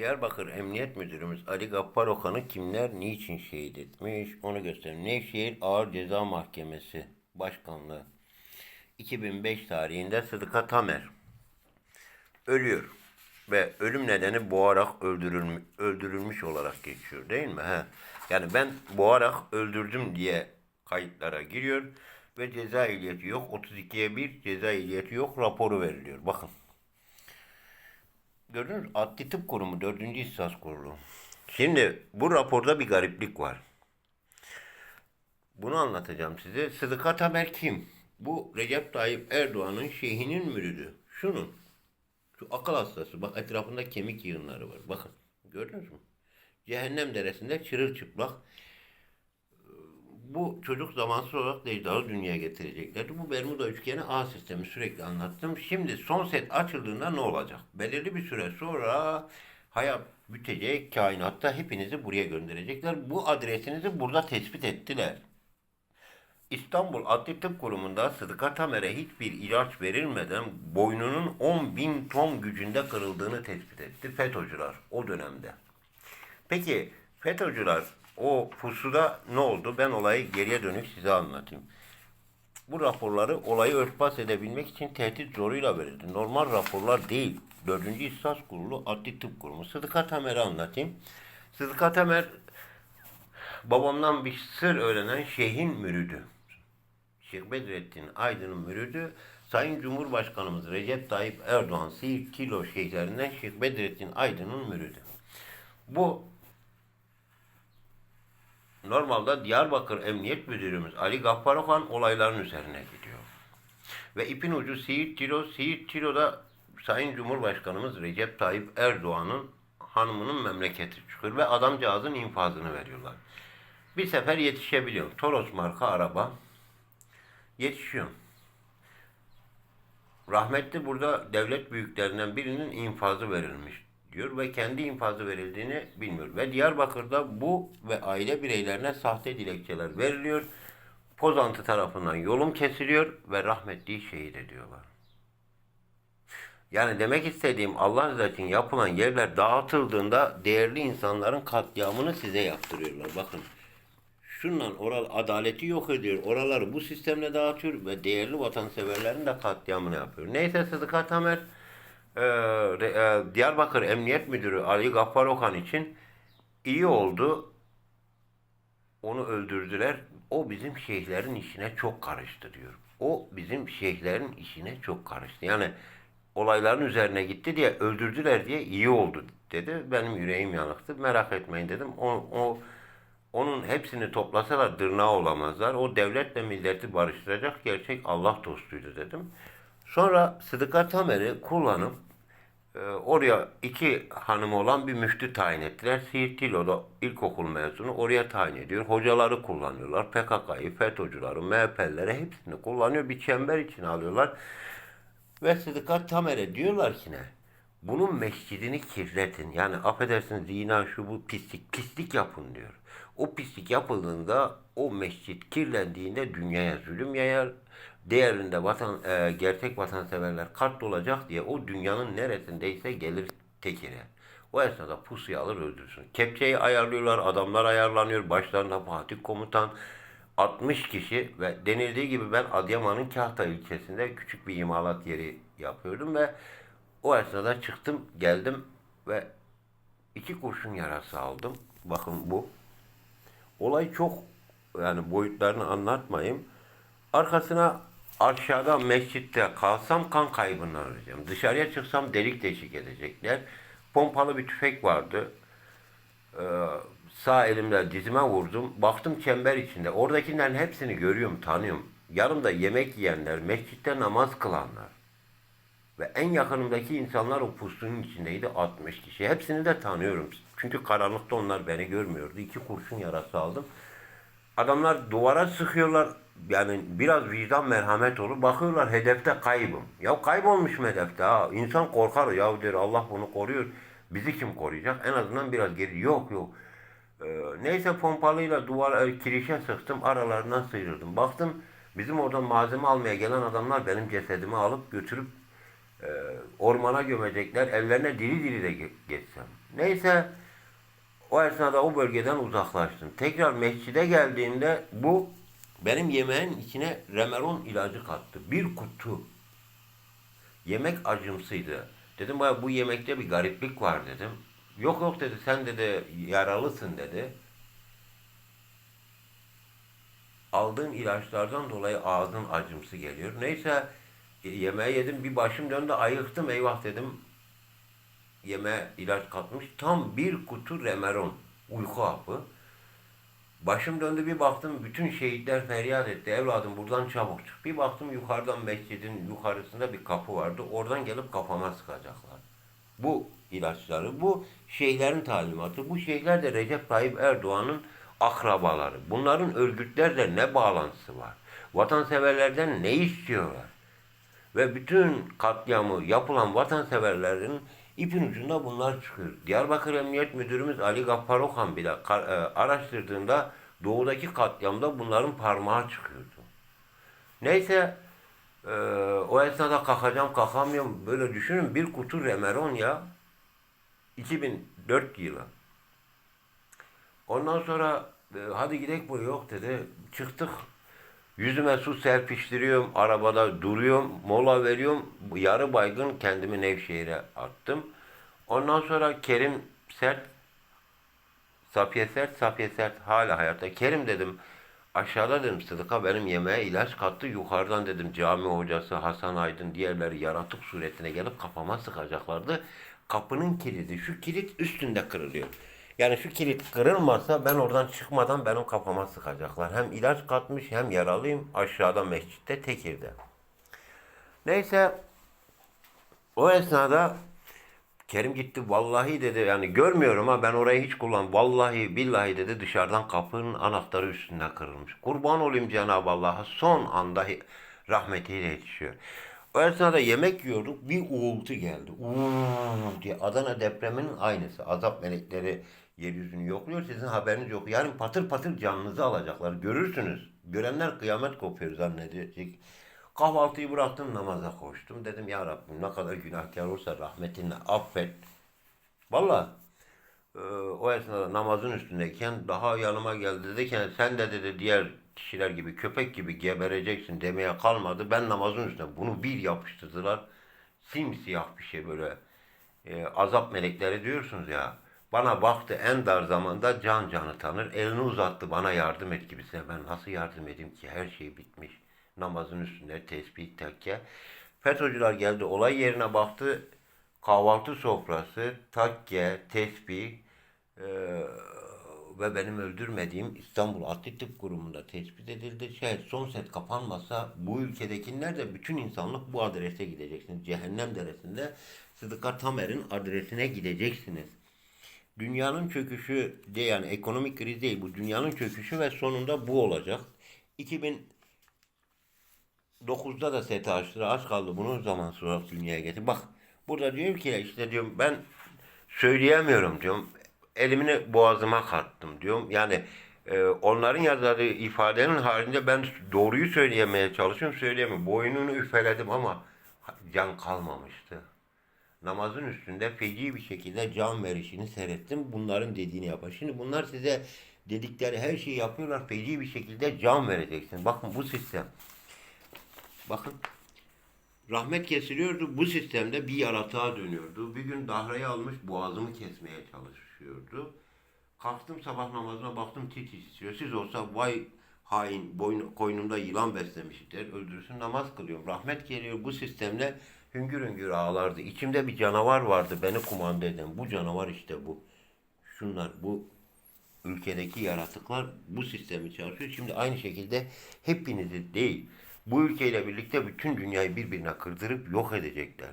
Diyarbakır Emniyet Müdürümüz Ali Gappar Okan'ı kimler niçin şehit etmiş onu gösterin. Nevşehir Ağır Ceza Mahkemesi Başkanlığı 2005 tarihinde Sıdıka Tamer ölüyor ve ölüm nedeni boğarak öldürülmüş, öldürülmüş olarak geçiyor değil mi? He. Yani ben boğarak öldürdüm diye kayıtlara giriyor ve ceza ehliyeti yok. 32'ye 1 ceza ehliyeti yok raporu veriliyor. Bakın. Gördünüz mü? Adli Tıp Kurumu 4. İhtisas Kurulu. Şimdi bu raporda bir gariplik var. Bunu anlatacağım size. Sıdıka Tamer kim? Bu Recep Tayyip Erdoğan'ın şeyhinin müridi. Şunun. Şu akıl hastası. Bak etrafında kemik yığınları var. Bakın. Gördünüz mü? Cehennem deresinde çırılçıplak. Bu çocuk zamansız olarak Necda'yı dünyaya getireceklerdi. Bu Bermuda üçgeni A sistemi sürekli anlattım. Şimdi son set açıldığında ne olacak? Belirli bir süre sonra hayat bitecek kainatta hepinizi buraya gönderecekler. Bu adresinizi burada tespit ettiler. İstanbul Adli Tıp Kurumu'nda Sıdıka Tamer'e hiçbir ilaç verilmeden boynunun 10 bin ton gücünde kırıldığını tespit etti FETÖ'cüler o dönemde. Peki FETÖ'cüler o pusuda ne oldu? Ben olayı geriye dönük size anlatayım. Bu raporları olayı örtbas edebilmek için tehdit zoruyla verildi. Normal raporlar değil. 4. İhtisas Kurulu Adli Tıp Kurumu. Sıdıka Tamer'i anlatayım. Sıdıka Tamer babamdan bir sır öğrenen şeyhin mürüdü. Şeyh Bedrettin Aydın'ın mürüdü Sayın Cumhurbaşkanımız Recep Tayyip Erdoğan Siirt Kilo şeyhlerinden Şeyh Bedrettin Aydın'ın mürüdü. Bu normalde Diyarbakır Emniyet Müdürümüz Ali Gaffar Okan olayların üzerine gidiyor. Ve ipin ucu Siirt Kilo, Siirt Kilo'da Sayın Cumhurbaşkanımız Recep Tayyip Erdoğan'ın hanımının memleketi çıkıyor ve adamcağızın infazını veriyorlar. Bir sefer yetişebiliyorum. Toros marka araba. Yetişiyorum. Rahmetli burada devlet büyüklerinden birinin infazı verilmiş diyor ve kendi infazı verildiğini bilmiyor. Ve Diyarbakır'da bu ve aile bireylerine sahte dilekçeler veriliyor. Pozantı tarafından yolum kesiliyor ve rahmetliyi şehit ediyorlar. Yani demek istediğim Allah zaten yapılan yerler dağıtıldığında değerli insanların katliamını size yaptırıyorlar. Bakın şundan oral adaleti yok ediyor. Oraları bu sistemle dağıtıyor ve değerli vatanseverlerin de katliamını yapıyor. Neyse Sıdıka Tamer e, e, Diyarbakır Emniyet Müdürü Ali Gaffar Okan için iyi oldu. Onu öldürdüler. O bizim şeyhlerin işine çok karıştı diyor. O bizim şeyhlerin işine çok karıştı. Yani olayların üzerine gitti diye öldürdüler diye iyi oldu dedi. Benim yüreğim yanıktı. Merak etmeyin dedim. O, o onun hepsini toplasalar dırnağı olamazlar. O devletle milleti barıştıracak gerçek Allah dostuydu dedim. Sonra Sıdıka Tamer'i kullanıp e, oraya iki hanım olan bir müftü tayin ettiler. Siirt Tilo'da ilkokul mezunu oraya tayin ediyor. Hocaları kullanıyorlar. PKK'yı, FETÖ'cüleri, MHP'leri hepsini kullanıyor. Bir çember içine alıyorlar. Ve Sıdıka Tamer'e diyorlar ki ne? Bunun mescidini kirletin. Yani affedersiniz zina şu bu pislik. Pislik yapın diyor. O pislik yapıldığında o mescit kirlendiğinde dünyaya zulüm yayar. Değerinde vatan, e, gerçek vatanseverler katlanacak diye o dünyanın neresindeyse gelir tekire. O esnada pusuyu alır öldürsün. Kepçeyi ayarlıyorlar, adamlar ayarlanıyor. Başlarında Fatih Komutan, 60 kişi ve denildiği gibi ben Adıyaman'ın Kahta ilçesinde küçük bir imalat yeri yapıyordum ve o esnada çıktım geldim ve iki kurşun yarası aldım. Bakın bu. Olay çok yani boyutlarını anlatmayayım. Arkasına aşağıda mescitte kalsam kan kaybından öleceğim. Dışarıya çıksam delik deşik edecekler. Pompalı bir tüfek vardı. Ee, sağ elimle dizime vurdum. Baktım çember içinde. Oradakilerin hepsini görüyorum, tanıyorum. Yanımda yemek yiyenler, mescitte namaz kılanlar. Ve en yakınımdaki insanlar o pusunun içindeydi 60 kişi. Hepsini de tanıyorum. Çünkü karanlıkta onlar beni görmüyordu. İki kurşun yarası aldım. Adamlar duvara sıkıyorlar. Yani biraz vicdan merhamet olur. Bakıyorlar hedefte kaybım. Ya kaybolmuşum hedefte ha. İnsan korkar. Ya der Allah bunu koruyor. Bizi kim koruyacak? En azından biraz geri. Yok yok. Ee, neyse pompalıyla duvar e, kirişe sıktım. Aralarından sıyrıldım. Baktım bizim oradan malzeme almaya gelen adamlar benim cesedimi alıp götürüp e, ormana gömecekler. Evlerine diri diri de ge- geçsem. Neyse o esnada o bölgeden uzaklaştım. Tekrar mescide geldiğimde bu benim yemeğin içine Remeron ilacı kattı. Bir kutu. Yemek acımsıydı. Dedim baya bu yemekte bir gariplik var dedim. Yok yok dedi sen dedi yaralısın dedi. Aldığın ilaçlardan dolayı ağzın acımsı geliyor. Neyse e, yemeği yedim bir başım döndü ayıktım eyvah dedim. Yemeğe ilaç katmış. Tam bir kutu Remeron uyku hapı. Başım döndü bir baktım bütün şehitler feryat etti. Evladım buradan çabuk çık. Bir baktım yukarıdan mescidin yukarısında bir kapı vardı. Oradan gelip kafama sıkacaklar. Bu ilaçları, bu şeyhlerin talimatı. Bu şeyhler de Recep Tayyip Erdoğan'ın akrabaları. Bunların örgütlerle ne bağlantısı var? Vatanseverlerden ne istiyorlar? Ve bütün katliamı yapılan vatanseverlerin ipin ucunda bunlar çıkıyor. Diyarbakır Emniyet Müdürümüz Ali Gaffar Okan bile e, araştırdığında doğudaki katliamda bunların parmağı çıkıyordu. Neyse e, o esnada kalkacağım kalkamıyorum. Böyle düşünün bir kutu Remeron ya 2004 yılı. Ondan sonra e, hadi gidelim buraya yok dedi. Çıktık. Yüzüme su serpiştiriyorum. Arabada duruyorum. Mola veriyorum. Yarı baygın kendimi Nevşehir'e attım. Ondan sonra Kerim Sert Safiye Sert, Safiye Sert hala hayatta. Kerim dedim aşağıda dedim Sıdık'a benim yemeğe ilaç kattı. Yukarıdan dedim cami hocası Hasan Aydın diğerleri yaratık suretine gelip kafama sıkacaklardı. Kapının kilidi şu kilit üstünde kırılıyor. Yani şu kilit kırılmazsa ben oradan çıkmadan benim kafama sıkacaklar. Hem ilaç katmış hem yaralıyım aşağıda mescitte tekirde. Neyse o esnada Kerim gitti vallahi dedi yani görmüyorum ha ben orayı hiç kullan vallahi billahi dedi dışarıdan kapının anahtarı üstünde kırılmış. Kurban olayım Cenab-ı Allah'a son anda rahmetiyle yetişiyor. O esnada yemek yiyorduk bir uğultu geldi. Uuu diye Adana depreminin aynısı. Azap melekleri yeryüzünü yokluyor sizin haberiniz yok. Yani patır patır canınızı alacaklar görürsünüz. Görenler kıyamet kopuyor zannedecek. Kahvaltıyı bıraktım namaza koştum. Dedim ya Rabbim ne kadar günahkar olsa rahmetinle affet. Valla e, o esnada namazın üstündeyken daha yanıma geldi dedi ki sen de dedi diğer kişiler gibi köpek gibi gebereceksin demeye kalmadı. Ben namazın üstüne bunu bir yapıştırdılar. Simsiyah bir şey böyle e, azap melekleri diyorsunuz ya. Bana baktı en dar zamanda can canı tanır. Elini uzattı bana yardım et gibisine. Ben nasıl yardım edeyim ki her şey bitmiş. Namazın üstünde tesbih tekke. FETÖ'cüler geldi olay yerine baktı. Kahvaltı sofrası, takke, tesbih e, ve benim öldürmediğim İstanbul Adli Tıp Kurumu'nda tespit edildi. Şayet son set kapanmasa bu ülkedekiler de bütün insanlık bu adrese gideceksiniz. Cehennem deresinde Sıdıka Tamer'in adresine gideceksiniz. Dünyanın çöküşü de yani ekonomik kriz değil bu dünyanın çöküşü ve sonunda bu olacak. 2009'da da SETA açtılar. Az kaldı bunun zaman sonra dünyaya getir. Bak burada diyor ki işte diyorum ben söyleyemiyorum diyorum. Elimini boğazıma kattım diyorum. Yani e, onların yazdığı ifadenin haricinde ben doğruyu söyleyemeye çalışıyorum. Söyleyemiyorum. Boynunu üfeledim ama can kalmamıştı namazın üstünde feci bir şekilde can verişini seyrettim. Bunların dediğini yapar. Şimdi bunlar size dedikleri her şeyi yapıyorlar. Feci bir şekilde can vereceksin. Bakın bu sistem. Bakın. Rahmet kesiliyordu. Bu sistemde bir yaratığa dönüyordu. Bir gün dahrayı almış boğazımı kesmeye çalışıyordu. Kalktım sabah namazına baktım tit istiyor. Siz olsa vay hain boynu, koynumda yılan beslemiş der. Öldürsün namaz kılıyorum. Rahmet geliyor bu sistemle hüngür hüngür ağlardı. İçimde bir canavar vardı beni kumanda eden. Bu canavar işte bu. Şunlar bu ülkedeki yaratıklar bu sistemi çalışıyor. Şimdi aynı şekilde hepinizi değil bu ülkeyle birlikte bütün dünyayı birbirine kırdırıp yok edecekler.